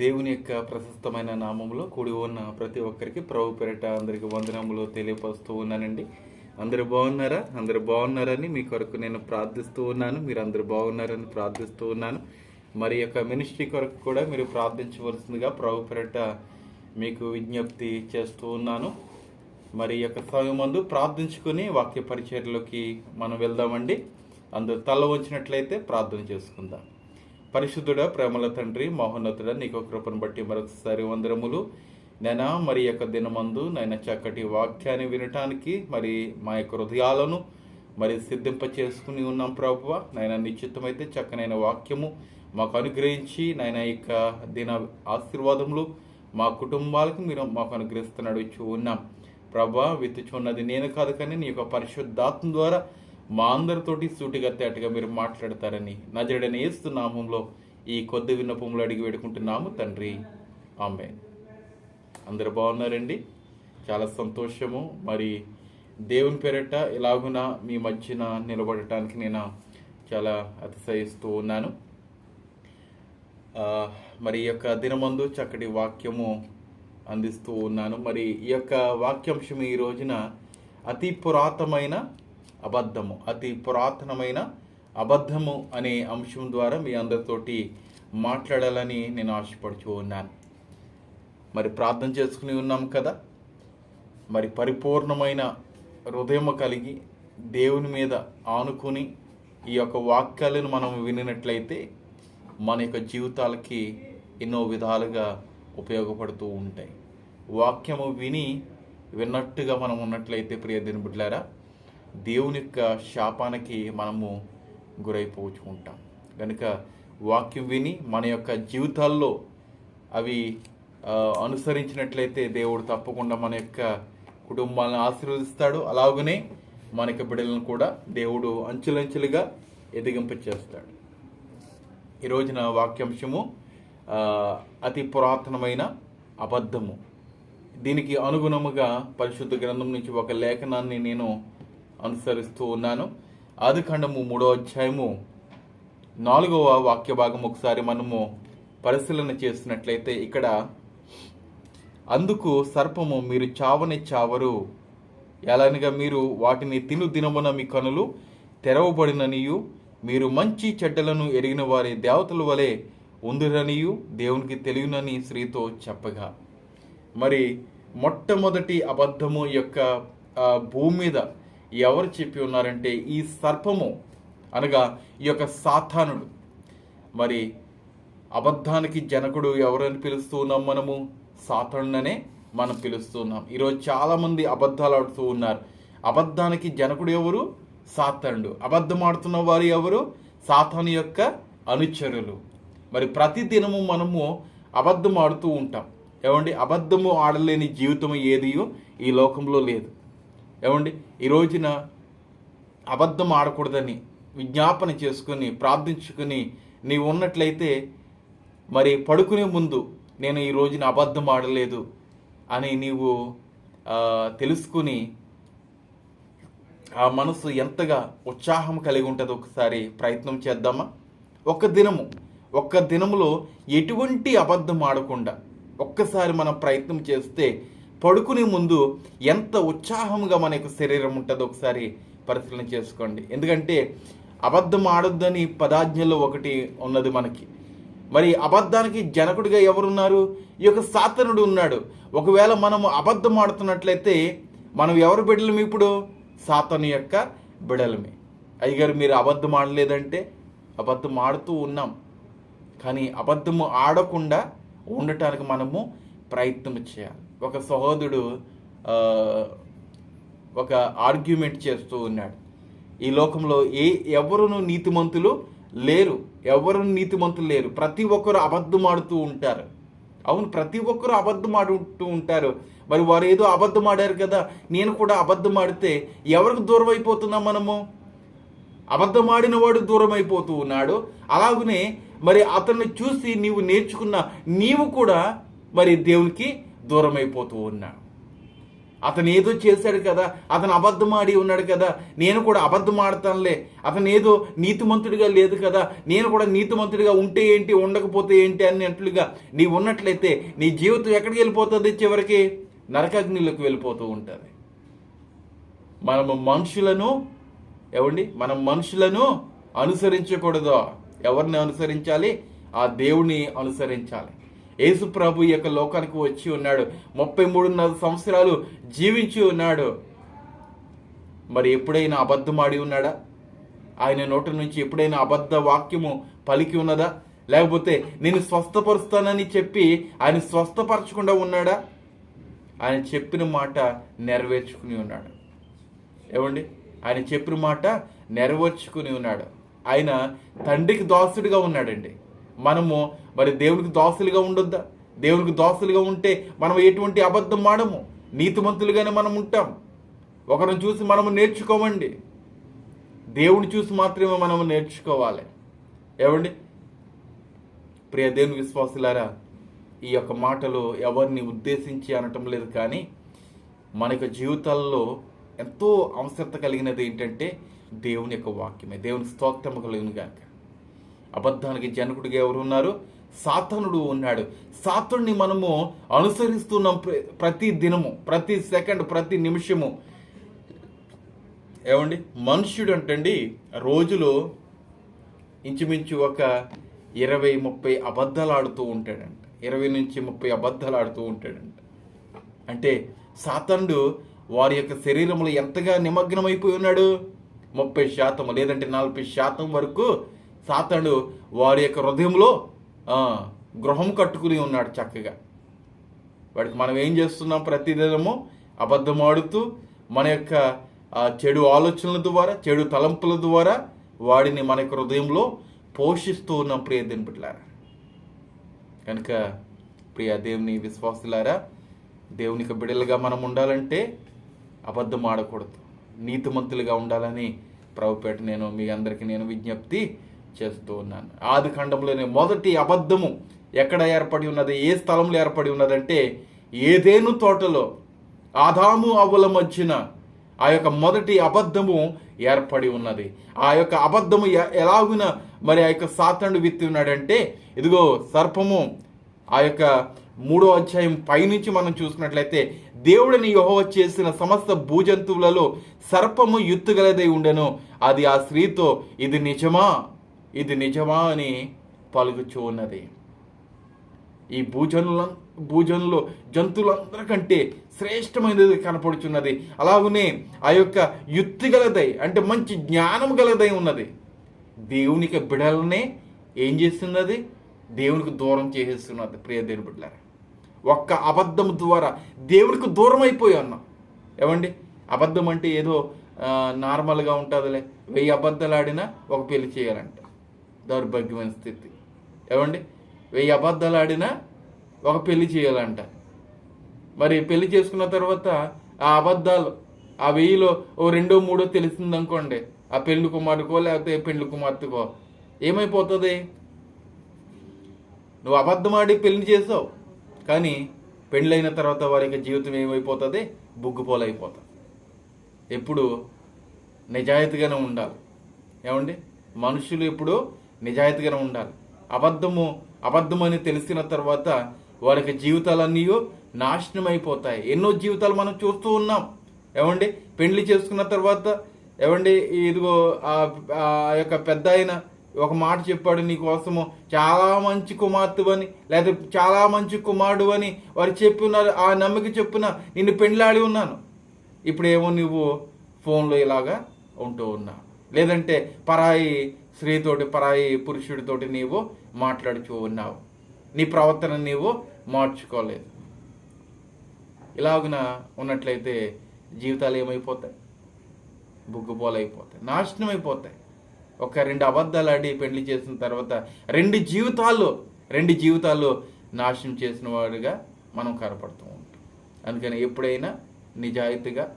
దేవుని యొక్క ప్రశస్తమైన నామంలో కూడి ఉన్న ప్రతి ఒక్కరికి ప్రభు పెరట అందరికి వందనములు తెలియపరుస్తూ ఉన్నానండి. అందరు బాగున్నారా? అందరు బాగున్నారని మీ కొరకు నేను ప్రార్థిస్తూ ఉన్నాను. మీరు అందరు బాగున్నారని ప్రార్థిస్తూ ఉన్నాను. మరి యొక్క మినిస్ట్రీ కొరకు కూడా మీరు ప్రార్థించవలసిందిగా ప్రభు పెరట మీకు విజ్ఞప్తి చేస్తూ ఉన్నాను. మరి యొక్క సమయం మందు ప్రార్థించుకుని వాక్య పరిచయలోకి మనం వెళ్దామండి. అందరు తల వంచినట్లయితే ప్రార్థన చేసుకుందాం. పరిశుద్ధుడ ప్రేమల తండ్రి మహోన్నతుడ నీకు కృపను బట్టి మరొకసారి వందరములు. నేనా మరి యొక్క దినమందు నైనా చక్కటి వాక్యాన్ని వినటానికి మరి మా యొక్క హృదయాలను మరి సిద్ధింప చేసుకుని ఉన్నాం ప్రభువ. నాయన నిశ్చితమైతే చక్కనైన వాక్యము మాకు అనుగ్రహించి నాయన యొక్క దిన ఆశీర్వాదములు మా కుటుంబాలకు మీరు మాకు అనుగ్రహిస్తున్నాడు ఇచ్చి ఉన్నాం ప్రభా విత్తుచున్నది నేను కాదు కానీ నీ యొక్క పరిశుద్ధాత్మ ద్వారా మా అందరితోటి సూటిగా తేటగా మీరు మాట్లాడతారని నజరుడని ఏస్తు నామంలో ఈ కొద్ది విన్నపములు అడిగి వేడుకుంటున్నాము తండ్రి. ఆమె అందరు బాగున్నారండి? చాలా సంతోషము. మరి దేవుని పేరట ఎలాగున మీ మధ్యన నిలబడటానికి నేను చాలా అతిశయిస్తూ ఉన్నాను. మరి ఈ యొక్క దినమందు చక్కటి వాక్యము అందిస్తూ ఉన్నాను. మరి ఈ యొక్క వాక్యాంశం ఈ రోజున అతి పురాతనమైన అబద్ధము అతి పురాతనమైన అబద్ధము అనే అంశం ద్వారా మీ అందరితోటి మాట్లాడాలని నేను ఆశపడుచూ ఉన్నాను. మరి ప్రార్థన చేసుకుని ఉన్నాం కదా? మరి పరిపూర్ణమైన హృదయం కలిగి దేవుని మీద ఆనుకుని ఈ యొక్క వాక్యాలను మనం వినినట్లయితే మన యొక్క జీవితాలకి ఎన్నో విధాలుగా ఉపయోగపడుతూ ఉంటాయి. వాక్యము విని విన్నట్టుగా మనం ఉన్నట్లయితే ప్రియ దీని దేవుని యొక్క శాపానికి మనము గురైపోవచ్చు ఉంటాం కనుక వాక్యం విని మన యొక్క జీవితాల్లో అవి అనుసరించినట్లయితే దేవుడు తప్పకుండా మన యొక్క కుటుంబాలను ఆశీర్వదిస్తాడు. అలాగనే మన యొక్క బిడ్డలను కూడా దేవుడు అంచులంచెలుగా ఎదిగింప చేస్తాడు. ఈ రోజున వాక్యాంశము అతి పురాతనమైన అబద్ధము. దీనికి అనుగుణముగా పరిశుద్ధ గ్రంథం నుంచి ఒక లేఖనాన్ని నేను అనుసరిస్తూ ఉన్నాను. ఆదికాండము మూడో అధ్యాయము నాలుగవ వాక్య భాగం ఒకసారి మనము పరిశీలన చేసినట్లయితే ఇక్కడ అందుకు సర్పము మీరు చావని చావరు. ఎలానగా మీరు వాటిని తిను దినమున మీ కనులు తెరవబడిననియు. మీరు మంచి చెడ్డలను ఎరిగిన వారి దేవతల వలె ఉందిరనియు. దేవునికి తెలియనని స్త్రీతో చెప్పగా. మరి మొట్టమొదటి అబద్ధము యొక్క భూమి మీద ఎవరు చెప్పి ఉన్నారంటే ఈ సర్పము అనగా ఈ యొక్క సాతానుడు. మరి అబద్ధానికి జనకుడు ఎవరని పిలుస్తూ ఉన్నాం మనము? సాతానుడనే మనం పిలుస్తున్నాం ఈరోజు చాలామంది అబద్ధాలు ఆడుతూ ఉన్నారు. అబద్ధానికి జనకుడు ఎవరు? సాతానుడు. అబద్ధం ఆడుతున్న వారు ఎవరు? సాతాను యొక్క అనుచరులు. మరి ప్రతి దినము మనము అబద్ధం ఆడుతూ ఉంటాం. ఏమండి? అబద్ధము ఆడలేని జీవితం ఏది ఈ లోకంలో లేదు. ఏమండి? ఈ రోజున అబద్ధం ఆడకూడదని విజ్ఞాపన చేసుకుని ప్రార్థించుకుని నీవు ఉన్నట్లయితే మరి పడుకునే ముందు నేను ఈ రోజున అబద్ధం ఆడలేదు అని నీవు తెలుసుకుని ఆ మనసు ఎంతగా ఉత్సాహం కలిగి ఉంటుంది ఒకసారి ప్రయత్నం చేద్దామా? ఒక్క దినము ఒక్క దినములో ఎటువంటి అబద్ధం ఆడకుండా ఒక్కసారి మనం ప్రయత్నం చేస్తే పడుకునే ముందు ఎంత ఉత్సాహంగా మన యొక్క శరీరం ఉంటుందో ఒకసారి పరిశీలన చేసుకోండి. ఎందుకంటే అబద్ధం ఆడొద్దని పదాజ్ఞలో ఒకటి ఉన్నది మనకి. మరి అబద్ధానికి జనకుడిగా ఎవరున్నారు? ఈ యొక్క సాతనుడు ఉన్నాడు. ఒకవేళ మనం అబద్ధం ఆడుతున్నట్లయితే మనం ఎవరు బిడ్డలం ఇప్పుడు? సాతను యొక్క బిడలమే అయ్యగారు మీరు అబద్ధం ఆడలేదంటే అబద్ధం ఆడుతూ ఉన్నాం. కానీ అబద్ధము ఆడకుండా ఉండటానికి మనము ప్రయత్నం చేయాలి. ఒక సహోదరుడు ఒక ఆర్గ్యుమెంట్ చేస్తూ ఉన్నాడు. ఈ లోకంలో ఏ ఎవరును నీతిమంతులు లేరు. ఎవరు నీతిమంతులు లేరు. ప్రతి ఒక్కరు అబద్ధమాడుతూ ఉంటారు. అవును ప్రతి ఒక్కరు అబద్ధమాడుతూ ఉంటారు. మరి వారు ఏదో అబద్ధమాడారు కదా. నేను కూడా అబద్ధమాడితే ఎవరికి దూరం అయిపోతున్నాం మనము? అబద్ధమాడిన వాడు దూరం అయిపోతూ ఉన్నాడు. అలాగనే మరి అతన్ని చూసి నీవు నేర్చుకున్న నీవు కూడా మరి దేవునికి దూరమైపోతూ ఉన్నాడు. అతను ఏదో చేశాడు కదా అతను అబద్ధమాడి ఉన్నాడు కదా నేను కూడా అబద్ధం ఆడతానులే అతను ఏదో నీతిమంతుడిగా లేదు కదా నేను కూడా నీతిమంతుడిగా ఉంటే ఏంటి ఉండకపోతే ఏంటి అన్నట్లుగా నీ ఉన్నట్లయితే నీ జీవితం ఎక్కడికి వెళ్ళిపోతుంది చివరికి? నరకాగ్నిలోకి వెళ్ళిపోతూ ఉంటుంది. మనము మనుషులను ఏమండి? మనం మనుషులను అనుసరించకూడదు. ఎవరిని అనుసరించాలి? ఆ దేవుని అనుసరించాలి. యేసుప్రభు ఈ యొక్క లోకానికి వచ్చి ఉన్నాడు. ముప్పై మూడున్నర సంవత్సరాలు జీవించి ఉన్నాడు. మరి ఎప్పుడైనా అబద్ధమాడి ఉన్నాడా? ఆయన నోటి నుంచి ఎప్పుడైనా అబద్ధ వాక్యము పలికి ఉన్నదా? లేకపోతే నేను స్వస్థపరుస్తానని చెప్పి ఆయన స్వస్థపరచకుండా ఉన్నాడా? ఆయన చెప్పిన మాట నెరవేర్చుకుని ఉన్నాడు. ఏమండి? ఆయన చెప్పిన మాట నెరవేర్చుకుని ఉన్నాడు. ఆయన తండ్రికి దాసుడిగా ఉన్నాడండి. మనము మరి దేవునికి దాసులుగా ఉండొద్దా? దేవునికి దాసులుగా ఉంటే మనం ఎటువంటి అబద్ధం ఆడము? నీతిమంతులుగానే మనం ఉంటాం. ఒకరిని చూసి మనము నేర్చుకోమండి. దేవుని చూసి మాత్రమే మనము నేర్చుకోవాలి. ఏమండి? ప్రియ దేవుని విశ్వాసులారా ఈ యొక్క మాటలు ఎవరిని ఉద్దేశించి అనటం లేదు కానీ మన యొక్క జీవితాల్లో ఎంతో అవసరత కలిగినది ఏంటంటే దేవుని యొక్క వాక్యమే. దేవుని స్తోత్రము కలిగిన గాక. అబద్ధానికి జనకుడిగా ఎవరు ఉన్నారు సాతనుడు ఉన్నాడు. సాతుడిని మనము అనుసరిస్తున్నాం ప్రతి దినము ప్రతి సెకండ్ ప్రతి నిమిషము. ఏమండి? మనుష్యుడు అంటండి రోజులో ఇంచుమించు ఒక ఇరవై ముప్పై అబద్ధాలు ఆడుతూ ఉంటాడంట. ఇరవై నుంచి ముప్పై అబద్ధాలు ఆడుతూ ఉంటాడంట. అంటే సాతండు వారి యొక్క శరీరంలో ఎంతగా నిమగ్నమైపోయి ఉన్నాడు? ముప్పై శాతం లేదంటే నలభై శాతం వరకు సాతాడు వారి యొక్క హృదయంలో గృహం కట్టుకుని ఉన్నాడు చక్కగా. వాడికి మనం ఏం చేస్తున్నాం ప్రతిదినము? అబద్ధం ఆడుతూ మన యొక్క చెడు ఆలోచనల ద్వారా చెడు తలంపుల ద్వారా వాడిని మన యొక్క హృదయంలో పోషిస్తూ ఉన్నాం ప్రియ దినపట్లారా కనుక ప్రియ దేవుని విశ్వాసులారా దేవునికి బిడ్డలుగా మనం ఉండాలంటే అబద్ధం ఆడకూడదు. నీతిమంతులుగా ఉండాలని ప్రభుపేట నేను మీ అందరికీ నేను విజ్ఞప్తి చేస్తూ ఉన్నాను. ఆది ఖండంలోనే మొదటి అబద్ధము ఎక్కడ ఏర్పడి ఉన్నది? ఏ స్థలంలో ఏర్పడి ఉన్నదంటే ఏదేను తోటలో ఆదాము అవ్వల మధ్యన ఆ యొక్క మొదటి అబద్ధము ఏర్పడి ఉన్నది. ఆ యొక్క అబద్ధము ఎలాగున మరి ఆ యొక్క సాతండు విత్తి ఉన్నాడంటే ఇదిగో సర్పము ఆ యొక్క మూడో అధ్యాయం పైనుంచి మనం చూసినట్లయితే దేవుడిని యెహోవా చేసిన సమస్త భూజంతువులలో సర్పము ఎత్తుగలదై ఉండెను. అది ఆ స్త్రీతో ఇది నిజమా? ఇది నిజమా అని పలుకుచూ ఉన్నది. ఈ భూజనుల భూజనులు జంతువులందరికంటే శ్రేష్టమైనది కనపడుచున్నది. అలాగనే ఆ యొక్క యుక్తి గలదై అంటే మంచి జ్ఞానం గలదై ఉన్నది. దేవునికి బిడలనే ఏం చేస్తున్నది? దేవునికి దూరం చేసేస్తున్నది. ప్రియ దేవుని బిడ్డలారా ఒక్క అబద్ధం ద్వారా దేవునికి దూరం అయిపోయి ఉన్నాం ఏమండి? అబద్ధం అంటే ఏదో నార్మల్గా ఉంటుందిలే. వెయ్యి అబద్ధాలు ఆడినా ఒక పెళ్ళి చేయాలంట. దౌర్భాగ్యమైన స్థితి ఏమండి? వెయ్యి అబద్ధాలు ఆడినా ఒక పెళ్ళి చేయాలంట. మరి పెళ్ళి చేసుకున్న తర్వాత ఆ అబద్ధాలు ఆ వెయ్యిలో ఓ రెండో మూడో తెలిసిందనుకోండి ఆ పెళ్ళి కుమారుకో లేకపోతే పెళ్ళి కుమార్తెకో ఏమైపోతుంది? నువ్వు అబద్ధమాడి పెళ్ళి చేసావు కానీ పెళ్ళైన తర్వాత వారి యొక్క జీవితం ఏమైపోతుంది? బుగ్గుపోలైపోతుంది. ఎప్పుడు నిజాయితీగానే ఉండాలి. ఏమండి? మనుషులు ఎప్పుడు నిజాయితీగానే ఉండాలి. అబద్ధము అబద్ధమని తెలిసిన తర్వాత వారికి జీవితాలన్నీ నాశనం అయిపోతాయి ఎన్నో జీవితాలు మనం చూస్తూ ఉన్నాం. ఏమండి? పెళ్ళి చేసుకున్న తర్వాత ఏమండి? ఇదిగో ఆ- యొక్క పెద్ద ఆయన ఒక మాట చెప్పాడు నీ కోసము చాలా మంచి కుమార్తె అని లేదా చాలా మంచి కుమారుడు అని వారు చెప్పి ఆ నమ్మక చెప్పున నిన్ను పెండ్లాడి ఉన్నాను. ఇప్పుడు ఏమో నువ్వు ఫోన్లో ఇలాగా ఉంటూ ఉన్నా లేదంటే పరాయి స్త్రీతోటి పరాయి పురుషుడితోటి నీవు మాట్లాడుచూ ఉన్నావు. నీ ప్రవర్తన నీవు మార్చుకోలేదు. ఇలాగున ఉన్నట్లయితే జీవితాలు ఏమైపోతాయి? బుగ్గుపోలైపోతాయి నాశనం అయిపోతాయి ఒక రెండు అబద్ధాలు ఆడి పెళ్ళి చేసిన తర్వాత రెండు జీవితాలు రెండు జీవితాల్లో నాశనం చేసిన వాడిగా మనం కనపడుతూ ఉంటాం. అందుకని ఎప్పుడైనా నిజాయితీగా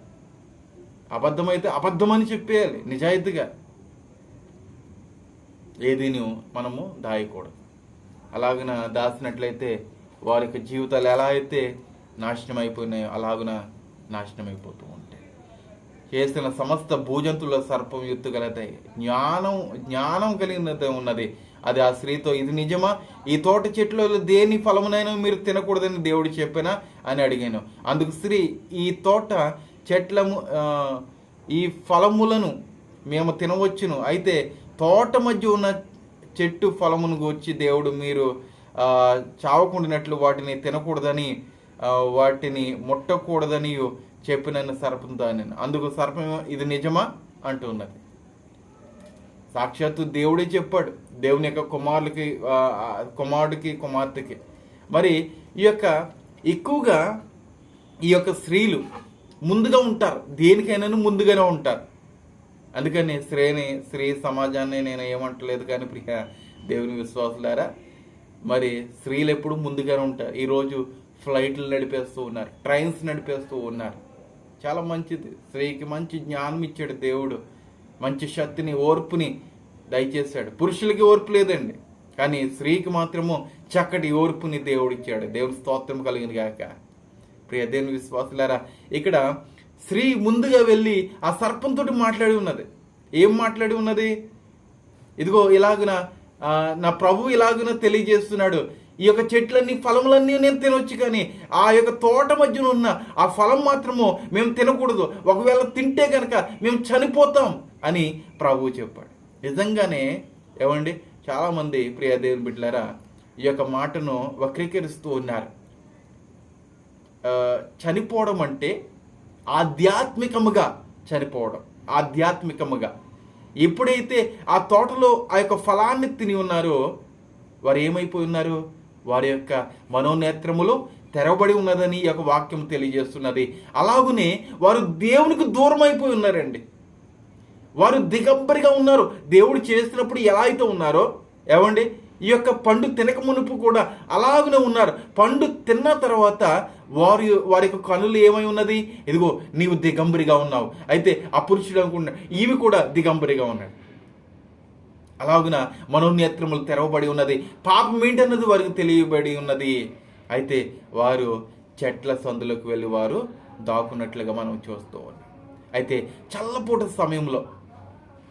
అబద్ధమైతే అబద్ధమని చెప్పేయాలి. నిజాయితీగా. ఏదిని మనము దాయకూడదు. అలాగున దాచినట్లయితే వారి యొక్క జీవితాలు ఎలా అయితే నాశనం అయిపోయినాయో అలాగున నాశనం అయిపోతూ ఉంటాయి. చేసిన సమస్త భూజంతుల సర్పం ఎత్తుగలతాయి జ్ఞానం జ్ఞానం కలిగినది ఉన్నది. అది ఆ స్త్రీతో ఇది నిజమా? ఈ తోట చెట్లలో దేని ఫలమునైనా మీరు తినకూడదని దేవుడు చెప్పినా అని అడిగాను. అందుకు స్త్రీ ఈ తోట చెట్లము ఈ ఫలములను మేము తినవచ్చును. అయితే తోట మధ్య ఉన్న చెట్టు ఫలమును గూర్చి దేవుడు మీరు చావకుండినట్లు వాటిని తినకూడదని వాటిని ముట్టకూడదని చెప్పినని సర్పంతో నేను అందుకు సర్పం ఇది నిజమా అంటున్నది సాక్షాత్తు దేవుడే చెప్పాడు దేవుని యొక్క కుమారులకి కుమారుడికి కుమార్తెకి. మరి ఈ యొక్క ఎక్కువగా ఈ యొక్క స్త్రీలు ముందుగా ఉంటారు దేనికైనా ముందుగానే ఉంటారు. అందుకని శ్రేణి స్త్రీ సమాజాన్ని నేను ఏమంటలేదు కానీ ప్రియ దేవుని విశ్వాసులారా మరి స్త్రీలు ఎప్పుడు ముందుగానే ఉంటారు. ఈరోజు ఫ్లైట్లు నడిపేస్తూ ఉన్నారు ట్రైన్స్ నడిపేస్తూ ఉన్నారు. చాలా మంచిది. స్త్రీకి మంచి జ్ఞానం ఇచ్చాడు దేవుడు. మంచి శక్తిని ఓర్పుని దయచేశాడు. పురుషులకి ఓర్పు లేదండి. కానీ స్త్రీకి మాత్రము చక్కటి ఓర్పుని దేవుడిచ్చాడు దేవుని దేవుడి స్తోత్రం కలిగింది కాక ప్రియ దేవుని విశ్వాసులారా ఇక్కడ స్త్రీ ముందుగా వెళ్ళి ఆ సర్పంతో మాట్లాడి ఉన్నది. ఏం మాట్లాడి ఉన్నది? ఇదిగో ఇలాగున నా ప్రభు ఇలాగున తెలియజేస్తున్నాడు. ఈ యొక్క చెట్లన్నీ ఫలములన్నీ నేను తినొచ్చు కానీ ఆ యొక్క తోట మధ్యన ఉన్న ఆ ఫలం మాత్రము మేము తినకూడదు. ఒకవేళ తింటే కనుక మేము చనిపోతాం అని ప్రభువు చెప్పాడు. నిజంగానే ఏమండి? చాలామంది ప్రియ దేవుని బిడ్డలారా ఈ యొక్క మాటను వక్రీకరిస్తూ ఉన్నారు. చనిపోవడం అంటే ఆధ్యాత్మికముగా చనిపోవడం. ఆధ్యాత్మికముగా. ఎప్పుడైతే ఆ తోటలో ఆ యొక్క ఫలాన్ని తిని ఉన్నారో వారు ఏమైపోయి ఉన్నారు? వారి యొక్క మనోనేత్రములు తెరవబడి ఉన్నదని ఈ యొక్క వాక్యం తెలియజేస్తున్నది. అలాగునే వారు దేవునికి దూరం అయిపోయి ఉన్నారండి. వారు దిగంబరిగా ఉన్నారు. దేవుడు చేసినప్పుడు ఎలా అయితే ఉన్నారో ఏమండి? ఈ యొక్క పండు తినక మునుపు కూడా అలాగనే ఉన్నారు. పండు తిన్న తర్వాత వారి వారి యొక్క కనులు ఏమై ఉన్నది? ఇదిగో నీవు దిగంబరిగా ఉన్నావు. అయితే అపురుషుడు అనుకున్న ఈమె కూడా దిగంబరిగా ఉన్నాడు. అలాగున మనోనేత్రములు తెరవబడి ఉన్నది. పాపం ఏంటన్నది వారికి తెలియబడి ఉన్నది. అయితే వారు చెట్ల సందులకు వెళ్ళి వారు దాక్కున్నట్లుగా మనం చూస్తూ ఉన్నాం. అయితే చల్లపూట సమయంలో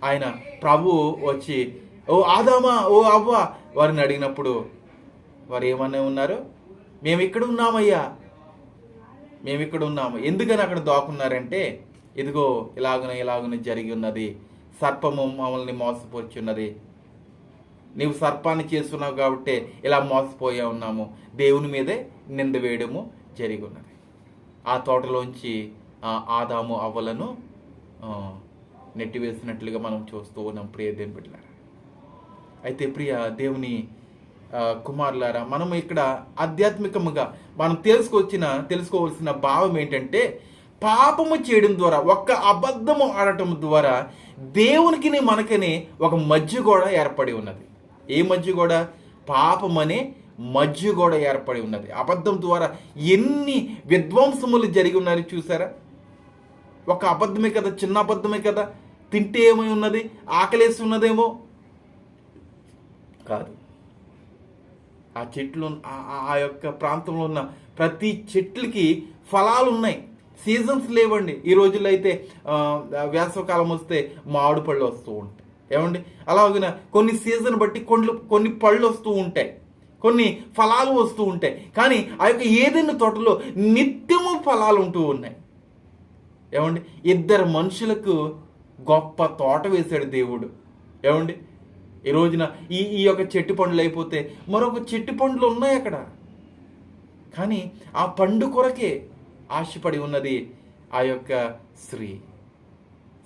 ఆయన ప్రభు వచ్చి ఓ ఆదామా ఓ అవ్వ! వారిని అడిగినప్పుడు వారు ఏమన్నా ఉన్నారు? మేము ఇక్కడ ఉన్నామయ్యా మేము ఇక్కడ ఉన్నాము ఎందుకని అక్కడ దాక్కున్నారంటే ఇదిగో ఇలాగున ఇలాగున జరిగి ఉన్నది. సర్పము మమ్మల్ని మోసపోచున్నది నీవు సర్పాన్ని చేస్తున్నావు కాబట్టి ఇలా మోసపోయా ఉన్నాము. దేవుని మీదే నింద వేయడము జరిగి ఉన్నది. ఆ తోటలోంచి ఆదాము అవ్వలను నెట్టివేసినట్లుగా మనం చూస్తూ ఉన్నాం. ప్రియ దేవుని బిడ్డలారా. అయితే ప్రియ దేవుని కుమారులారా మనం ఇక్కడ ఆధ్యాత్మికముగా మనం తెలుసుకొచ్చిన తెలుసుకోవాల్సిన భావం ఏంటంటే పాపము చేయడం ద్వారా ఒక్క అబద్ధము ఆడటం ద్వారా దేవునికి మనకనే ఒక మధ్య గోడ ఏర్పడి ఉన్నది. ఏ మధ్య గోడ? పాపమనే మధ్య గోడ ఏర్పడి ఉన్నది. అబద్ధం ద్వారా ఎన్ని విధ్వంసములు జరిగి ఉన్నాయో చూసారా ఒక అబద్ధమే కదా చిన్న అబద్ధమే కదా? తింటే ఏమై ఉన్నది? ఆకలేసి ఉన్నదేమో? కాదు. ఆ చెట్లు ఆ- యొక్క ప్రాంతంలో ఉన్న ప్రతి చెట్లకి ఫలాలు ఉన్నాయి. సీజన్స్ లేవండి. ఈ రోజుల్లో అయితే వేసవకాలం వస్తే మామిడి పళ్ళు వస్తూ ఉంటాయి. ఏమండి? అలాగిన కొన్ని సీజన్ బట్టి కొన్ని కొన్ని పళ్ళు వస్తూ ఉంటాయి. కొన్ని ఫలాలు వస్తూ ఉంటాయి. కానీ ఆ యొక్క ఏదైనా తోటలో నిత్యము ఫలాలు ఉంటూ ఉన్నాయి. ఏమండి? ఇద్దరు మనుషులకు గొప్ప తోట వేశాడు దేవుడు. ఏమండి? ఈ రోజున ఈ ఈ యొక్క చెట్టు పండ్లు అయిపోతే మరొక చెట్టు పండ్లు ఉన్నాయి అక్కడ. కానీ ఆ పండు కొరకే ఆశపడి ఉన్నది ఆ యొక్క స్త్రీ.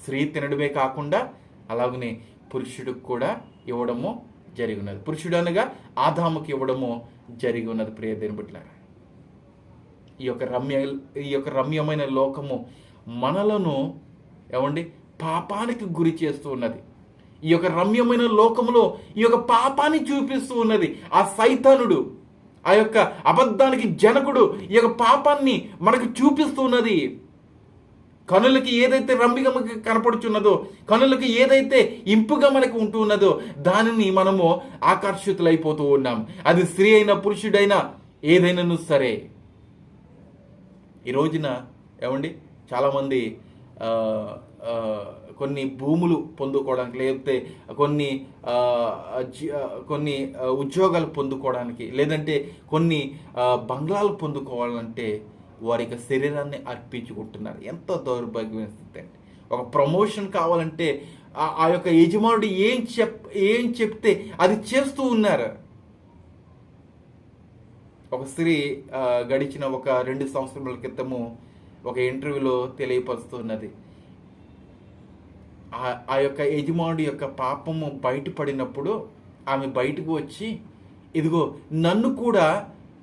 స్త్రీ తినడమే కాకుండా అలాగనే పురుషుడికి కూడా ఇవ్వడము జరిగి ఉన్నది పురుషుడు అనగా ఆదాముకి ఇవ్వడము జరిగి ఉన్నది. ప్రియ దేని ఈ యొక్క రమ్య ఈ యొక్క రమ్యమైన లోకము మనలను ఏమండి? పాపానికి గురి చేస్తూ ఉన్నది. ఈ యొక్క రమ్యమైన లోకములో ఈ యొక్క పాపాన్ని చూపిస్తూ ఉన్నది ఆ సైతానుడు. ఆ యొక్క అబద్ధానికి జనకుడు ఈ యొక్క పాపాన్ని మనకు చూపిస్తూ ఉన్నది. కనులకి ఏదైతే రమ్మిగా మనకి కనపడుచున్నదో కనులకి ఏదైతే ఇంపుగా మనకు ఉంటూ ఉన్నదో దానిని మనము ఆకర్షితులైపోతూ ఉన్నాం. అది స్త్రీ అయినా పురుషుడైనా ఏదైనాను సరే. ఈ రోజున ఏమండి? చాలామంది కొన్ని భూములు పొందుకోవడానికి లేకపోతే కొన్ని కొన్ని ఉద్యోగాలు పొందుకోవడానికి లేదంటే కొన్ని బంగ్లాలు పొందుకోవాలంటే వారి యొక్క శరీరాన్ని అర్పించుకుంటున్నారు. ఎంతో దౌర్భాగ్యమైన స్థితి అండి. ఒక ప్రమోషన్ కావాలంటే ఆ- యొక్క యజమానుడు ఏం చెప్ ఏం చెప్తే అది చేస్తూ ఉన్నారు. ఒక స్త్రీ గడిచిన ఒక రెండు సంవత్సరాల క్రితము ఒక ఇంటర్వ్యూలో తెలియపరుస్తున్నది ఆ యొక్క యజమానుడి యొక్క పాపము బయటపడినప్పుడు ఆమె బయటకు వచ్చి ఇదిగో నన్ను కూడా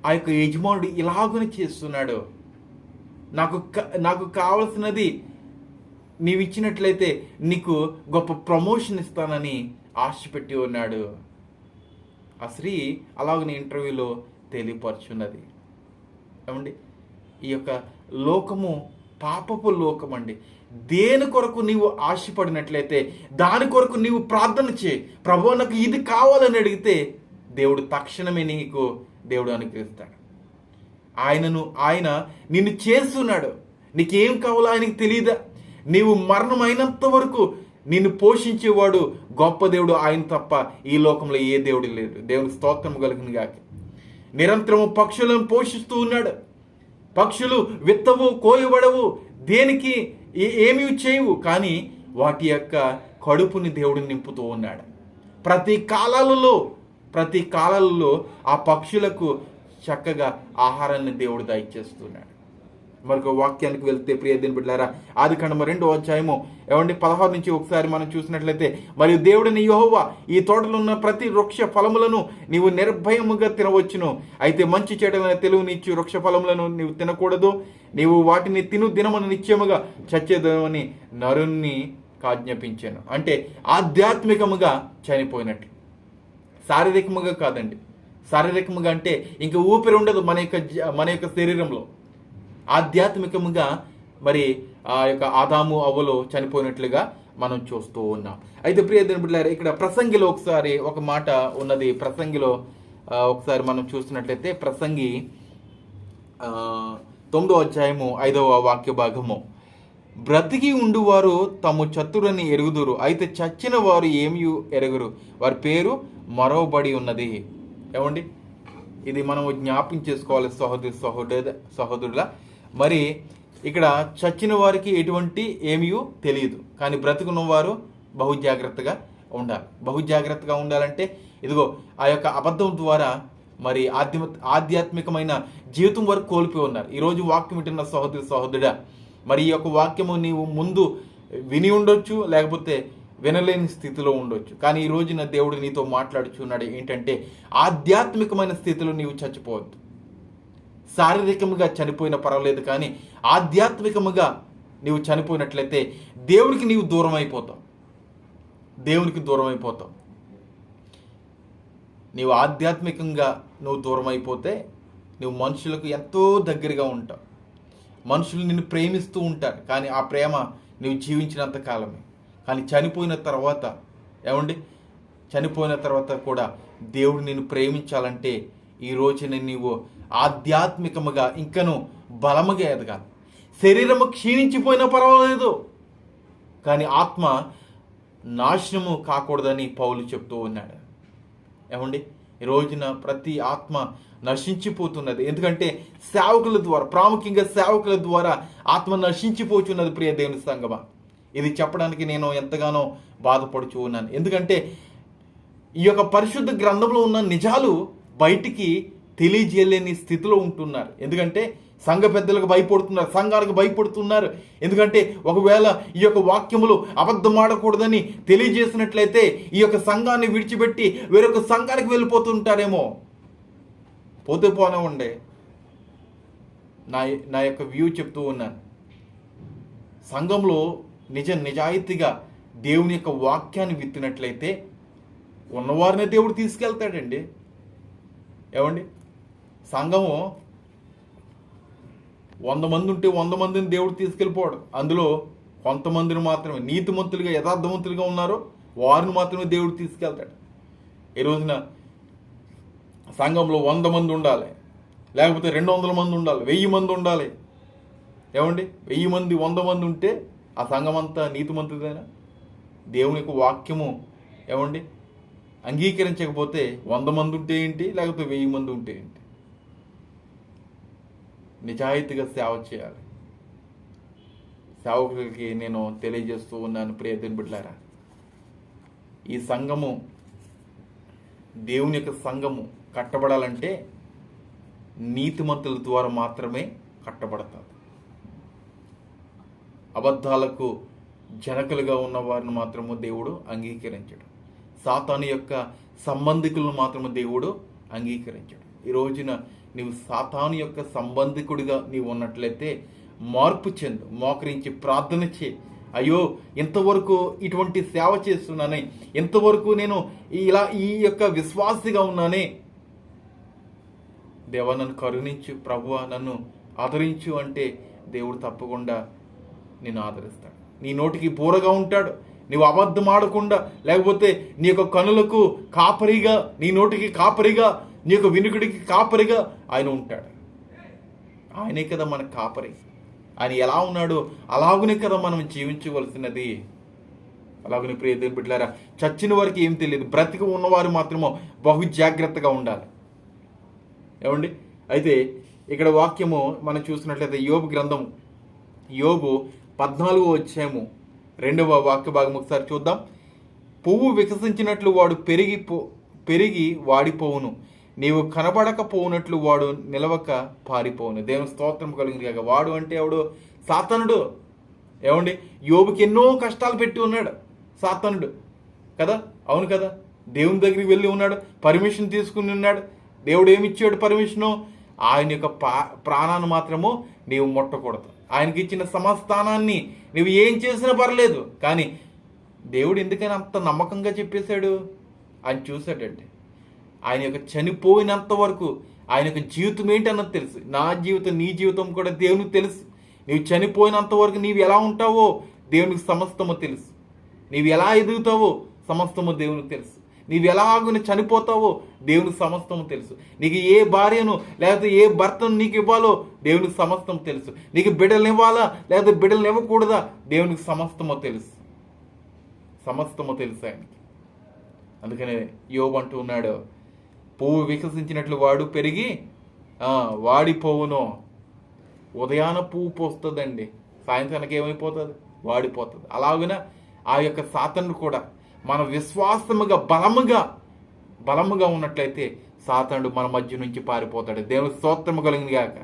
ఆ యొక్క యజమానుడు ఇలాగనే చేస్తున్నాడు. నాకు నాకు కావలసినది నీవు ఇచ్చినట్లయితే నీకు గొప్ప ప్రమోషన్ ఇస్తానని ఆశ పెట్టి ఉన్నాడు. ఆ స్త్రీ అలాగనే ఇంటర్వ్యూలో తెలియపరుచున్నది. ఏమండి? ఈ యొక్క లోకము పాపపు లోకం అండి దేని కొరకు నీవు ఆశపడినట్లయితే దాని కొరకు నీవు ప్రార్థన చేయి. ప్రభు నాకు ఇది కావాలని అడిగితే దేవుడు తక్షణమే నీకు దేవుడు అనుగ్రహిస్తాడు. ఆయనను ఆయన నిన్ను చేస్తున్నాడు. నీకేం కావాలో ఆయనకి తెలియదా నీవు మరణమైనంత వరకు నిన్ను పోషించేవాడు గొప్ప దేవుడు ఆయన తప్ప ఈ లోకంలో ఏ దేవుడు లేడు దేవుని స్తోత్రం కలిగిన గాక. నిరంతరము పక్షులను పోషిస్తూ ఉన్నాడు. పక్షులు విత్తవు కోయబడవు. దేనికి? ఏ- ఏమీ చేయవు కానీ వాటి యొక్క కడుపుని దేవుడు నింపుతూ ఉన్నాడు. ప్రతి కాలాలలో ప్రతి కాలాలలో ఆ పక్షులకు చక్కగా ఆహారాన్ని దేవుడు దయచేస్తున్నాడు మరొక వాక్యానికి వెళ్తే ప్రియ దీని బిడ్డారా ఆది ఖండము రెండో అధ్యాయము ఏమండి పదహారు నుంచి ఒకసారి మనం చూసినట్లయితే మరియు దేవుడిని యెహోవా ఈ తోటలో ఉన్న ప్రతి వృక్ష ఫలములను నీవు నిర్భయముగా తినవచ్చును. అయితే మంచి చెడమైన తెలుగునిచ్చు వృక్ష ఫలములను నీవు తినకూడదు. నీవు వాటిని తిను దినమును నిత్యముగా చచ్చేదమని నరుణ్ణి కాజ్ఞాపించాను అంటే ఆధ్యాత్మికముగా చనిపోయినట్లు శారీరకముగా కాదండి. శారీరకముగా అంటే ఇంక ఊపిరి ఉండదు మన యొక్క జ- మన యొక్క శరీరంలో. ఆధ్యాత్మికముగా మరి ఆ యొక్క ఆదాము అవ్వలు చనిపోయినట్లుగా మనం చూస్తూ ఉన్నాం. అయితే ప్రియ దినబిడ్డారు ఇక్కడ ప్రసంగిలో ఒకసారి ఒక మాట ఉన్నది. ప్రసంగిలో ఒకసారి మనం చూస్తున్నట్లయితే ప్రసంగి తొమ్మిదో అధ్యాయము ఐదవ వాక్య భాగము. బ్రతికి ఉండువారు తమ చతురని ఎరుగుదురు అయితే చచ్చిన వారు ఏమి ఎరుగురు? వారి పేరు మరవబడి ఉన్నది. ఏమండి? ఇది మనం జ్ఞాపం చేసుకోవాలి సహోదరు సహోదరు సహోదరుల మరి ఇక్కడ చచ్చిన వారికి ఎటువంటి ఏమీ తెలియదు. కానీ బ్రతుకున్న వారు బహు జాగ్రత్తగా ఉండాలి. బహు జాగ్రత్తగా ఉండాలంటే ఇదిగో ఆ యొక్క అబద్ధం ద్వారా మరి ఆధ్యాత్మ ఆధ్యాత్మికమైన జీవితం వరకు కోల్పోయి ఉన్నారు. ఈరోజు వాక్యం వింటున్న సహోదరి సహోదరుడా మరి ఈ యొక్క వాక్యము నీవు ముందు విని ఉండొచ్చు లేకపోతే వినలేని స్థితిలో ఉండొచ్చు. కానీ ఈ రోజున దేవుడు నీతో మాట్లాడుచున్నాడు ఏంటంటే ఆధ్యాత్మికమైన స్థితిలో నీవు చచ్చిపోవద్దు. శారీరకంగా చనిపోయిన పర్వాలేదు కానీ ఆధ్యాత్మికముగా నీవు చనిపోయినట్లయితే దేవునికి నీవు దూరం అయిపోతావు దేవునికి దూరం అయిపోతావు నీవు ఆధ్యాత్మికంగా నువ్వు దూరం అయిపోతే నువ్వు మనుషులకు ఎంతో దగ్గరగా ఉంటావు. మనుషులు నిన్ను ప్రేమిస్తూ ఉంటారు. కానీ ఆ ప్రేమ నువ్వు జీవించినంత కాలమే. కానీ చనిపోయిన తర్వాత ఏమండి? చనిపోయిన తర్వాత కూడా దేవుడు నిన్ను ప్రేమించాలంటే ఈ రోజున నీవు ఆధ్యాత్మికముగా ఇంకను బలముగా ఎదగాలి. శరీరము క్షీణించిపోయినా పర్వాలేదు. కానీ ఆత్మ నాశనము కాకూడదని పౌలు చెప్తూ ఉన్నాడు. ఏమండి? ఈ రోజున ప్రతి ఆత్మ నశించిపోతున్నది. ఎందుకంటే సేవకుల ద్వారా ప్రాముఖ్యంగా సేవకుల ద్వారా ఆత్మ నశించిపోతున్నది ప్రియ దేవుని సంగమా ఇది చెప్పడానికి నేను ఎంతగానో బాధపడుచు ఉన్నాను. ఎందుకంటే ఈ యొక్క పరిశుద్ధ గ్రంథంలో ఉన్న నిజాలు బయటికి తెలియజేయలేని స్థితిలో ఉంటున్నారు. ఎందుకంటే సంఘ పెద్దలకు భయపడుతున్నారు సంఘాలకు భయపడుతున్నారు. ఎందుకంటే ఒకవేళ ఈ యొక్క వాక్యములు అబద్ధం ఆడకూడదని తెలియజేసినట్లయితే ఈ యొక్క సంఘాన్ని విడిచిపెట్టి వేరొక సంఘానికి వెళ్ళిపోతుంటారేమో? పోతే పోనివ్వండి. నా నా యొక్క వ్యూ చెప్తూ ఉన్నాను. సంఘంలో నిజ నిజాయితీగా దేవుని యొక్క వాక్యాన్ని విత్తినట్లయితే ఉన్నవారినే దేవుడు తీసుకెళ్తాడండి. ఏమండి? సంఘము వంద మంది ఉంటే వంద మందిని దేవుడు తీసుకెళ్ళిపోవడం అందులో కొంతమందిని మాత్రమే నీతిమంతులుగా యథార్థవంతులుగా ఉన్నారో. వారిని మాత్రమే దేవుడు తీసుకెళ్తాడు. ఈ రోజున సంఘంలో వంద మంది ఉండాలి. లేకపోతే రెండు వందల మంది ఉండాలి. వెయ్యి మంది ఉండాలి. ఏమండి? వెయ్యి మంది వంద మంది ఉంటే ఆ సంఘం అంతా నీతిమంతుడైనా దేవుని యొక్క వాక్యము ఏమండి? అంగీకరించకపోతే వంద మంది ఉంటే ఏంటి? లేకపోతే వెయ్యి మంది ఉంటే ఏంటి? నిజాయితీగా సేవ చేయాలి. సేవకులకి నేను తెలియజేస్తూ ఉన్నాను ప్రియతిని బిడ్డారా ఈ సంఘము దేవుని యొక్క సంఘము కట్టబడాలంటే నీతిమంతుల ద్వారా మాత్రమే కట్టబడతారు. అబద్ధాలకు జనకలుగా ఉన్న వారిని మాత్రము దేవుడు అంగీకరించడు. సాతాను యొక్క సంబంధికులను మాత్రము దేవుడు అంగీకరించడు. ఈ రోజున నీవు సాతాను యొక్క సంబంధికుడిగా నీవు ఉన్నట్లయితే మార్పు చెందు మోకరించి ప్రార్థన చే అయ్యో ఇంతవరకు ఇటువంటి సేవ చేస్తున్నానే ఇంతవరకు నేను ఇలా ఈ యొక్క విశ్వాసిగా ఉన్నానే. దేవ నన్ను కరుణించు ప్రభువ నన్ను ఆదరించు అంటే దేవుడు తప్పకుండా నిన్ను ఆదరిస్తాడు. నీ నోటికి బూరగా ఉంటాడు. నీవు అబద్ధం ఆడకుండా లేకపోతే నీ యొక్క కనులకు కాపరిగా నీ నోటికి కాపరిగా నీ యొక్క వినుకుడికి కాపరిగా ఆయన ఉంటాడు. ఆయనే కదా మన కాపరి. ఆయన ఎలా ఉన్నాడో అలాగునే కదా మనం జీవించవలసినది. అలాగనే ప్రియ దేవుని బిడ్డలారా చచ్చిన వారికి ఏం తెలియదు. బ్రతికి ఉన్నవారు మాత్రమే బహు జాగ్రత్తగా ఉండాలి. ఏమండి? అయితే ఇక్కడ వాక్యము మనం చూసినట్లయితే యోబు గ్రంథం యోబు పద్నాలుగో అధ్యాయము రెండవ వాక్య భాగం ఒకసారి చూద్దాం. పువ్వు వికసించినట్లు వాడు పెరిగి పో పెరిగి వాడిపోవును. నీవు కనబడకపోనట్లు వాడు నిలవక పారిపోవును. దేవుని స్తోత్రం కలిగింది కాక వాడు అంటే ఎవడు? సాతనుడు. ఏమండి? యోబుకి ఎన్నో కష్టాలు పెట్టి ఉన్నాడు. సాతనుడు. కదా? అవును కదా? దేవుని దగ్గరికి వెళ్ళి ఉన్నాడు. పర్మిషన్ తీసుకుని ఉన్నాడు. దేవుడు ఏమిచ్చాడు పర్మిషను? ఆయన యొక్క పా ప్రాణాన్ని మాత్రము నీవు ముట్టకూడదు. ఆయనకి ఇచ్చిన సమస్థానాన్ని నువ్వు ఏం చేసినా పర్లేదు. కానీ దేవుడు ఎందుకని అంత నమ్మకంగా చెప్పేశాడు? ఆయన చూశాడంటే ఆయన యొక్క చనిపోయినంత వరకు ఆయన యొక్క జీవితం ఏంటన్నది తెలుసు. నా జీవితం నీ జీవితం కూడా దేవునికి తెలుసు. నీవు చనిపోయినంత వరకు నీవు ఎలా ఉంటావో దేవునికి సమస్తము తెలుసు. నీవు ఎలా ఎదుగుతావో సమస్తము దేవునికి తెలుసు. నీవు ఎలాగున చనిపోతావో దేవునికి సమస్తమో తెలుసు. నీకు ఏ భార్యను లేకపోతే ఏ భర్తను నీకు ఇవ్వాలో దేవునికి సమస్తం తెలుసు. నీకు బిడ్డలు ఇవ్వాలా లేకపోతే బిడ్డలు ఇవ్వకూడదా దేవునికి సమస్తమో తెలుసు. సమస్తమో తెలుసు ఆయనకి. అందుకనే యోబు అంటూ ఉన్నాడు పువ్వు వికసించినట్లు వాడు పెరిగి వాడిపోవును. ఉదయాన పువ్వు పోస్తుందండి. సాయంత్రానికి ఏమైపోతుంది? వాడిపోతుంది. అలాగున ఆ యొక్క సాతను కూడా మన విశ్వాసముగా బలముగా బలముగా ఉన్నట్లయితే సాతనుడు మన మధ్య నుంచి పారిపోతాడు. దేవుని స్తోత్రము కలిగింది గాక.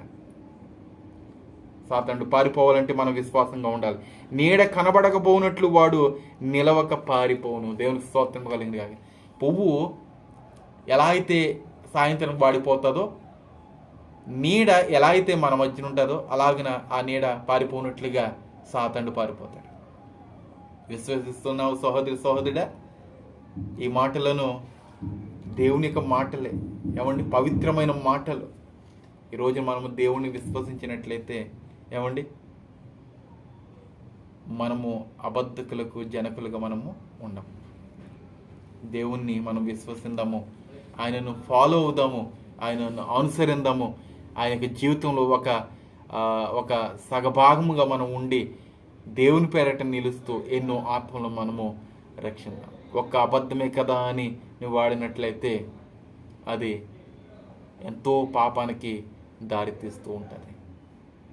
సాతనుడు పారిపోవాలంటే మనం విశ్వాసంగా ఉండాలి. నీడ కనబడకపోనట్లు వాడు నిలవక పారిపోవును. దేవుని స్తోత్రము కలిగింది కాక పువ్వు ఎలా అయితే సాయంత్రం వాడిపోతుందో నీడ ఎలా అయితే మన మధ్యన ఉంటుందో అలాగిన ఆ నీడ పారిపోనట్లుగా సాతండు పారిపోతాడు. విశ్వసిస్తున్నావు సహోదరి సహోదరుడా ఈ మాటలను దేవుని యొక్క మాటలే ఏమండి? పవిత్రమైన మాటలు. ఈరోజు మనము దేవుణ్ణి విశ్వసించినట్లయితే ఏమండి? మనము అబద్ధకులకు జనకులుగా మనము ఉండము దేవుణ్ణి మనం విశ్వసిందాము. ఆయనను ఫాలో అవుదాము ఆయనను అనుసరిందాము ఆయన యొక్క జీవితంలో ఒక ఒక సగభాగముగా మనం ఉండి దేవుని పేరట నిలుస్తూ ఎన్నో ఆత్మలను మనము రక్షిద్దాం ఒక్క అబద్ధమే కదా అని నువ్వు వాడినట్లయితే అది ఎంతో పాపానికి దారితీస్తూ ఉంటుంది.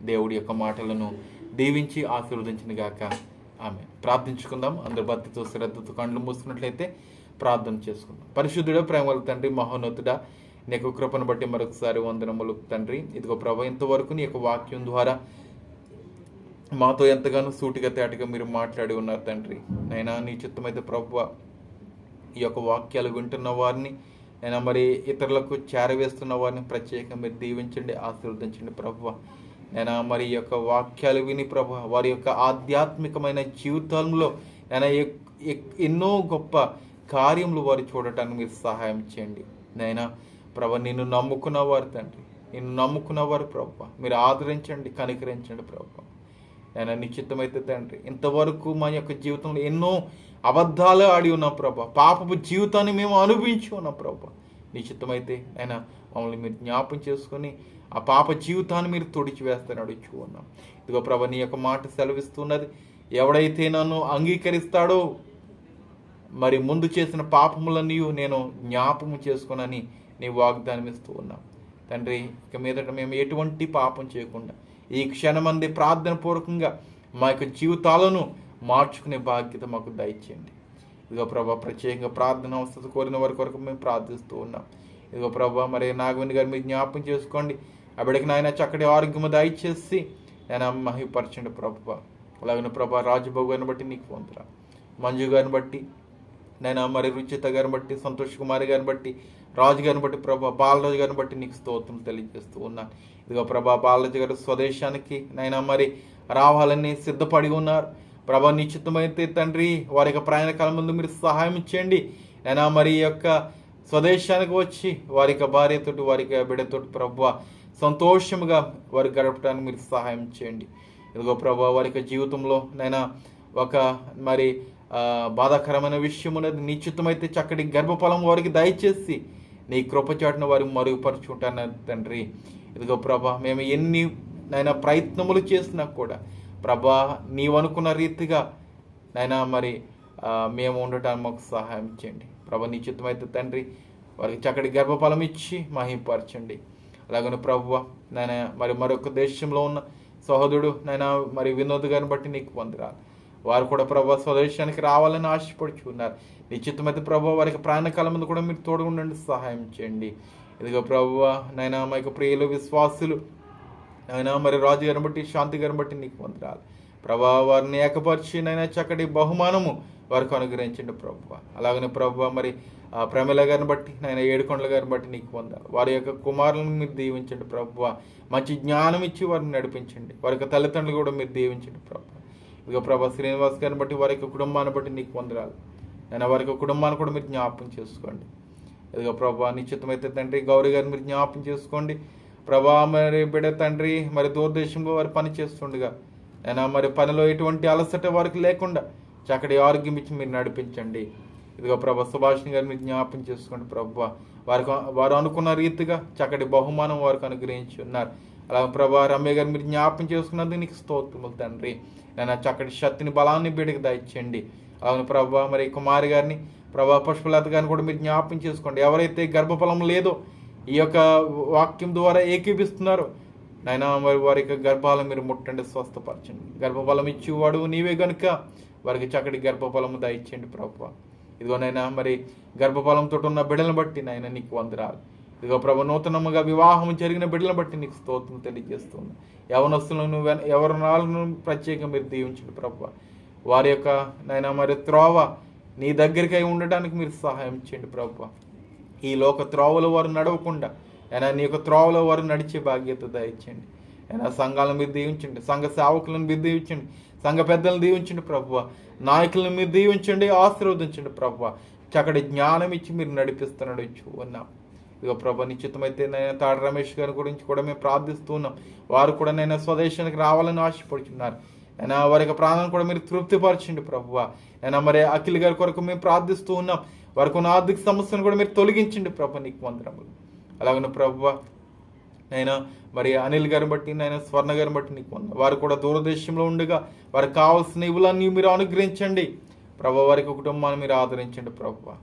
దేవుడి యొక్క మాటలను దీవించి ఆశీర్వదించిన గాక. ఆమె ప్రార్థించుకుందాం. అందరు భక్తితో శ్రద్ధతో కండ్లు మూసుకున్నట్లయితే ప్రార్థన చేసుకుందాం. పరిశుద్ధుడ ప్రేమల తండ్రి మహోన్నతుడా నీకు కృపను బట్టి మరొకసారి వందనములు తండ్రి. ఇదిగో ప్రభ ఇంతవరకు నీ యొక్క వాక్యం ద్వారా మాతో ఎంతగానో సూటిగా తేటగా మీరు మాట్లాడి ఉన్నారు తండ్రి. నైనా నీ చిత్తమైతే ప్రభు ఈ యొక్క వాక్యాలు వింటున్న వారిని నేను మరి ఇతరులకు చేరవేస్తున్న వారిని ప్రత్యేకంగా మీరు దీవించండి ఆశీర్వదించండి ప్రభు. నేను మరి ఈ యొక్క వాక్యాలు విని ప్రభు వారి యొక్క ఆధ్యాత్మికమైన జీవితంలో నేను ఎక్- ఎన్నో గొప్ప కార్యములు వారు చూడటానికి మీరు సహాయం చేయండి. నైనా ప్రభు నిన్ను నమ్ముకున్న వారు తండ్రి. నిన్ను నమ్ముకున్న వారు ప్రభ. మీరు ఆదరించండి కనికరించండి ప్రభ. నేను నిశ్చితమైతే తండ్రి ఇంతవరకు మా యొక్క జీవితంలో ఎన్నో అబద్ధాలు ఆడి ఉన్నాం ప్రభా. పాపపు జీవితాన్ని మేము అనుభవించి ఉన్నాం ప్రభా. నిశ్చితమైతే ఆయన మమ్మల్ని మీరు జ్ఞాపం చేసుకొని ఆ పాప జీవితాన్ని మీరు తుడిచివేస్తారని అడుగుచూ ఉన్నాం. ఇదిగో ప్రభ నీ యొక్క మాట సెలవిస్తున్నది. ఎవడైతే నన్ను అంగీకరిస్తాడో మరి ముందు చేసిన పాపములన్నీ నేను జ్ఞాపము చేసుకునని నీ వాగ్దానం ఇస్తూ ఉన్నాం. తండ్రి ఇక మీదట మేము ఎటువంటి పాపం చేయకుండా ఈ క్షణమంది ప్రార్థన పూర్వకంగా మా యొక్క జీవితాలను మార్చుకునే బాధ్యత మాకు దయచేయండి. ఇదిగో ప్రభా ప్రత్యేకంగా ప్రార్థన అవసరం కోరిన వారి కొరకు మేము ప్రార్థిస్తూ ఉన్నాం. ఇదిగో ప్రభా మరి నాగవేణి గారు మీరు జ్ఞాపకం చేసుకోండి. ఆ బిడ్డకి నాయన చక్కటి ఆరోగ్యము దయచేసి నేను మహిపరచండి ప్రభా. అలాగే ప్రభా రాజుబాబు గారిని బట్టి నీకు పొందరా మంజు గారిని బట్టి నేను మరి రుచిత గారిని బట్టి సంతోష్ కుమార్ గారిని బట్టి రాజు గారిని బట్టి ప్రభా బాలరాజు గారిని బట్టి నీకు స్తోత్రం తెలియజేస్తూ ఉన్నాను. ఇదిగో ప్రభా బాలరాజు గారు స్వదేశానికి నైనా మరి రావాలని సిద్ధపడి ఉన్నారు. ప్రభా నిశ్చితమైతే తండ్రి వారి యొక్క ప్రయాణ కాలం ముందు మీరు సహాయం ఇచ్చేయండి నైనా మరి యొక్క స్వదేశానికి వచ్చి వారి యొక్క భార్యతోటి వారి యొక్క బిడ్డతోటి ప్రభు సంతోషముగా వారి గడపడానికి మీరు సహాయం చేయండి. ఇదిగో ప్రభా వారి యొక్క జీవితంలో నైనా ఒక మరి బాధాకరమైన విషయం అనేది నిశ్చితమైతే చక్కటి గర్భఫలం వారికి దయచేసి నీ కృపచాటును వారు మరుగుపరుచుంటాను తండ్రి. ఇదిగో ప్రభా మేము ఎన్ని నైనా ప్రయత్నములు చేసినా కూడా ప్రభా నీవు అనుకున్న రీతిగా నైనా మరి మేము ఉండటానికి మాకు సహాయం చేయండి. ప్రభా నిశ్చితమైతే తండ్రి వారికి చక్కటి గర్భఫలం ఇచ్చి మహింపరచండి. అలాగనే ప్రభు నాయన మరి మరొక దేశంలో ఉన్న సహోదరుడు నాయన మరి వినోద్ గారిని బట్టి నీకు పొందిరాలి వారు కూడా ప్రభా స్వదేశానికి రావాలని ఆశపడుచున్నారు. నిశ్చితమైతే ప్రభు వారికి ప్రాణకాలం ముందు కూడా మీరు తోడుగుండండి సహాయం చేయండి. ఇదిగో ప్రభువ నాయన మా యొక్క ప్రియులు విశ్వాసులు. ఆయన మరి రాజు గారిని బట్టి శాంతి గారిని బట్టి నీకు పొందరాలి ప్రభా వారిని ఏకపరిచి నైనా చక్కటి బహుమానము వారికి అనుగ్రహించండి ప్రభు. అలాగనే ప్రభు మరి ఆ ప్రమిళ గారిని బట్టి నాయన ఏడుకొండల గారిని బట్టి నీకు పొందాలి వారి యొక్క కుమారులను మీరు దీవించండి ప్రభు. మంచి జ్ఞానం ఇచ్చి వారిని నడిపించండి. వారి యొక్క తల్లిదండ్రులు కూడా మీరు దీవించండి ప్రభు. ఇక ప్రభా శ్రీనివాస్ గారిని బట్టి వారి యొక్క కుటుంబాన్ని బట్టి నీకు వందరాలు నేను వారి యొక్క కుటుంబాన్ని కూడా మీరు జ్ఞాపకం చేసుకోండి. ఇదిగో ప్రభా నిశ్చితమైతే తండ్రి గౌరీ గారిని మీరు జ్ఞాపకం చేసుకోండి. ప్రభా మరి బిడ తండ్రి మరి దూరదేశంలో వారు పని చేస్తుండగా నేను మరి పనిలో ఎటువంటి అలసట వారికి లేకుండా చక్కటి ఆరోగ్యం ఇచ్చి మీరు నడిపించండి. ఇదిగో ప్రభా సుభాషిణి గారిని మీరు జ్ఞాపకం చేసుకోండి ప్రభా వారికి వారు అనుకున్న రీతిగా చక్కటి బహుమానం వారికి అనుగ్రహించి ఉన్నారు. అలాగే ప్రభా రమ్య గారు మీరు జ్ఞాపం చేసుకున్నందుకు నీకు స్తోత్రములు తండ్రి. నేను చక్కటి శక్తిని బలాన్ని బిడికి దయచేయండి. అలాగే ప్రభా మరి కుమారి గారిని ప్రభా పుష్పలత గారిని కూడా మీరు జ్ఞాపం చేసుకోండి. ఎవరైతే గర్భఫలం లేదో ఈ యొక్క వాక్యం ద్వారా ఏకీపిస్తున్నారో నాయన మరి వారి యొక్క గర్భాలను మీరు ముట్టండి స్వస్థపరచండి. గర్భఫలం ఇచ్చేవాడు నీవే గనుక వారికి చక్కటి గర్భఫలము దయచేయండి ప్రభావ ఇదిగోనైనా మరి గర్భఫలంతో ఉన్న బిడ్డలను బట్టి నాయన నీకు వందరాలు ఇదిగో ప్రభు నూతనముగా వివాహం జరిగిన బిడ్డలను బట్టి నీకు స్తోత్రం తెలియజేస్తుంది యవనస్తులను ఎవరి యవనాలను ప్రత్యేకంగా మీరు దీవించండి ప్రభు. వారి యొక్క నాయన మరి త్రోవ నీ దగ్గరికి ఉండడానికి మీరు సహాయం చేయండి ప్రభు. ఈ లోక త్రోవలో వారు నడవకుండా అయినా నీ యొక్క త్రోవలో వారు నడిచే బాధ్యత దయచేయండి. అయినా సంఘాలను మీరు దీవించండి సంఘ సేవకులను మీరు దీవించండి. సంఘ పెద్దలను దీవించండి ప్రభువ. నాయకులను మీరు దీవించండి ఆశీర్వదించండి ప్రభువ. చక్కటి జ్ఞానం ఇచ్చి మీరు నడిపిస్తున్నాడు ఉన్నాం ఇక ప్రభా నిశ్చితమైతే నేను తాడు రమేష్ గారి గురించి కూడా మేము ప్రార్థిస్తూ ఉన్నాం. వారు కూడా నేను స్వదేశానికి రావాలని ఆశపడుతున్నారు అయినా వారి యొక్క ప్రాణాన్ని కూడా మీరు తృప్తిపరచండి ప్రభువ. అయినా మరి అఖిల్ గారి కొరకు మేము ప్రార్థిస్తూ ఉన్నాం. వారికి ఉన్న ఆర్థిక సమస్యను కూడా మీరు తొలగించండి ప్రభు నీకు వందరములు అలాగనే ప్రభువ ఆయన మరి అనిల్ గారిని బట్టి నేను స్వర్ణ గారిని బట్టి నీకు వారు కూడా దూరదేశంలో ఉండగా వారికి కావాల్సిన ఇవులన్నీ మీరు అనుగ్రహించండి. ప్రభు వారికి కుటుంబాన్ని మీరు ఆదరించండి ప్రభు.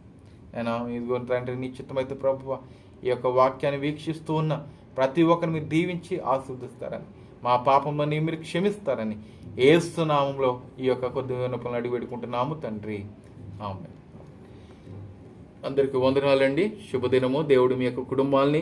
నేను ఇదిగో తండ్రి నిశ్చితమైతే ప్రభువ ఈ యొక్క వాక్యాన్ని వీక్షిస్తూ ఉన్న ప్రతి ఒక్కరిని మీరు దీవించి ఆశీర్దిస్తారని మా పాపమని మీరు క్షమిస్తారని ఏసు నామంలో ఈ యొక్క కొద్ది పనులు అడిగి పెట్టుకుంటున్నాము తండ్రి. ఆమె అందరికీ వందనాలండి. శుభదినము. దేవుడు మీ యొక్క కుటుంబాల్ని